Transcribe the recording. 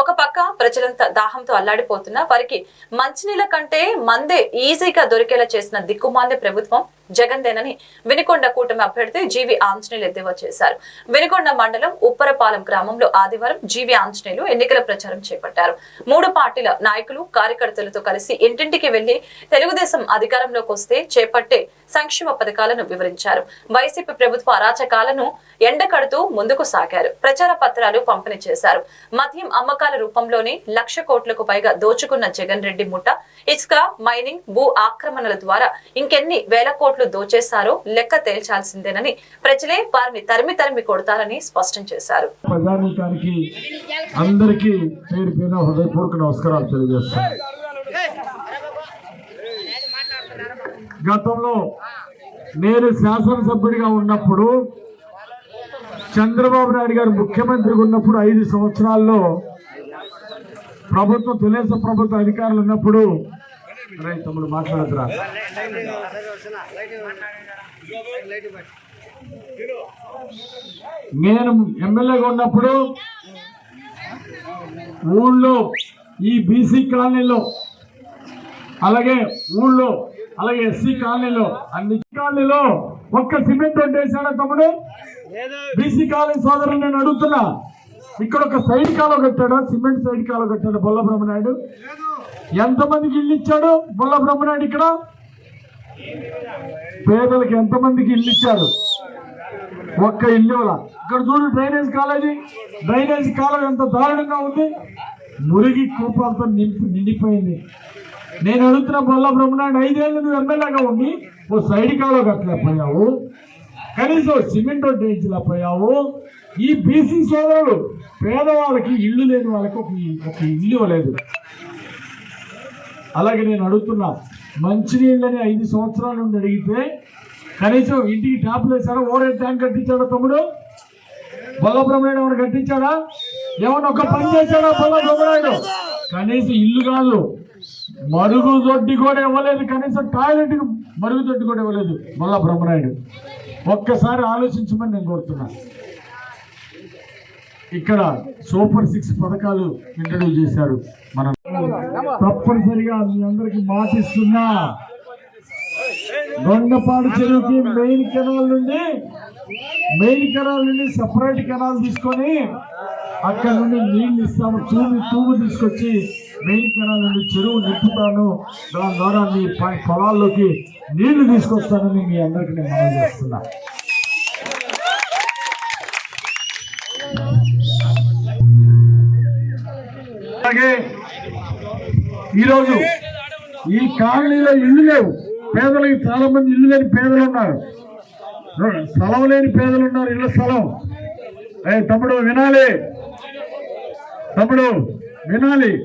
ఒక పక్క ప్రజలంతా దాహంతో అల్లాడిపోతున్నా వారికి మంచినీళ్ళ కంటే మందే ఈజీగా దొరికేలా చేసిన దిక్కుమాలిన ప్రభుత్వం జగన్దేనని వినుకొండ కూటమి అభ్యర్థి జీవి ఆంజనేయులు ఎద్దేవా చేశారు. వినుకొండ మండలం ఉప్పరపాలెం గ్రామంలో ఆదివారం జీవి ఆంజనేయులు ఎన్నికల ప్రచారం చేపట్టారు. మూడు పార్టీల నాయకులు కార్యకర్తలతో కలిసి ఇంటింటికి వెళ్ళి తెలుగుదేశం అధికారంలోకి వస్తే చేపట్టే సంక్షేమ పథకాలను వివరించారు. వైసీపీ ప్రభుత్వ అరాచకాలను ఎండకడుతూ ముందుకు సాగారు. ప్రచార పత్రాలు పంపిణీ చేశారు. మద్యం అమ్మకాలు రూపంలోనే లక్ష కోట్లకు పైగా దోచుకున్న జగన్ రెడ్డి ముఠ. ఇసుక మైనింగ్ భూ ఆక్రమణల ద్వారా ఇంకెన్ని వేల కోట్లు దోచేశారో లెక్క తేల్చాల్సిందేనని ప్రజలే వారిని తరిమి తరిమి కొడతారని స్పష్టం చేశారు. అందరికీ నమస్కారాలు తెలియజేస్తాను. గతంలో నేను శాసనసభ్యుడిగా ఉన్నప్పుడు చంద్రబాబు నాయుడు గారు ముఖ్యమంత్రిగా ఉన్నప్పుడు ఐదు సంవత్సరాల్లో ప్రభుత్వం తెలుగుదేశం ప్రభుత్వ అధికారులు ఉన్నప్పుడు తమ్ముడు మాట్లాడదురా. నేను ఎమ్మెల్యేగా ఉన్నప్పుడు ఊళ్ళో ఈ బీసీ కాలనీలో అలాగే ఊళ్ళో అలాగే ఎస్సీ కాలనీలో అన్ని కాలనీలో ఒక్క సిమెంట్ వేసాడా తమ్ముడు? బీసీ కాలనీ సోదరులు నేను అడుగుతున్నా. ఇక్కడ ఒక సైడ్ కాలువ కట్టాడా? సిమెంట్ సైడ్ కాలువ కట్టాడు బొల్ల బ్రహ్మనాయుడు? ఎంతమందికి ఇల్లు ఇచ్చాడు బొల్ల బ్రహ్మనాయుడు ఇక్కడ? పేదలకు ఎంతమందికి ఇల్లు ఇచ్చాడు? ఒక్క ఇల్లు. ఇక్కడ చూడు డ్రైనేజ్ కాలేజీ. డ్రైనేజ్ కాలం ఎంత దారుణంగా ఉంది. మురిగి కూపాలతో నింపి నిండిపోయింది. నేను అడుగుతున్న బొల్ల బ్రహ్మనాయుడు ఐదేళ్ళు నువ్వు ఎమ్మెల్యేగా ఉండి ఓ సైడ్ కాలువ కట్టలేకపోయావు. కనీసం సిమెంట్ వేయించలేకపోయావు. ఈ బీసీ సోదరులు పేదవాళ్ళకి ఇల్లు లేని వాళ్ళకి ఒక ఒక ఇల్లు ఇవ్వలేదు. అలాగే నేను అడుగుతున్నా మంచినీళ్ళని ఐదు సంవత్సరాల నుండి అడిగితే కనీసం ఇంటికి ట్యాప్లు వేసారా ఓరే ట్యాంక్ కట్టించాడా తమ్ముడు? బొల్ల ఏమైనా కట్టించాడా? ఏమన్నా ఒక పని చేశాడా బొల్ల బ్రహ్మనాయుడు కనీసం ఇల్లు కాదు మరుగు దొడ్డి కూడా ఇవ్వలేదు కనీసం టాయిలెట్ మరుగు కూడా ఇవ్వలేదు మళ్ళా బ్రహ్మనాయుడు ఒక్కసారి ఆలోచించమని నేను కోరుతున్నాను ఇక్కడ సూపర్ సిక్స్ పథకాలు ఇంట్రడ్యూస్ చేశారు. మనం తప్పనిసరిగా మీ అందరికి మాటిస్తున్నా. దొండపాడు చెరువుకి మెయిన్ కెనాల్ నుండి మెయిన్ కెనాల్ నుండి సపరేట్ కెనాల్ తీసుకొని అక్కడ నుండి నీళ్ళు ఇస్తాము తూము తూము తీసుకొచ్చి మెయిన్ కెనాల్ నుండి చెరువు నింపుతాను. దాని ద్వారా మీ పొలాల్లోకి నీళ్ళు తీసుకొస్తానని మీ అందరికీ నేను మనం చేస్తున్నాను అలాగే ఈరోజు ఈ కాలనీలో ఇల్లు లేవు. పేదలకి చాలా మంది ఇల్లు లేని పేదలు ఉన్నారు. స్థలం లేని పేదలు ఉన్నారు. ఇళ్ళ స్థలం. అయ్యే తమ్ముడు వినాలి. తమ్ముడు వినాలి.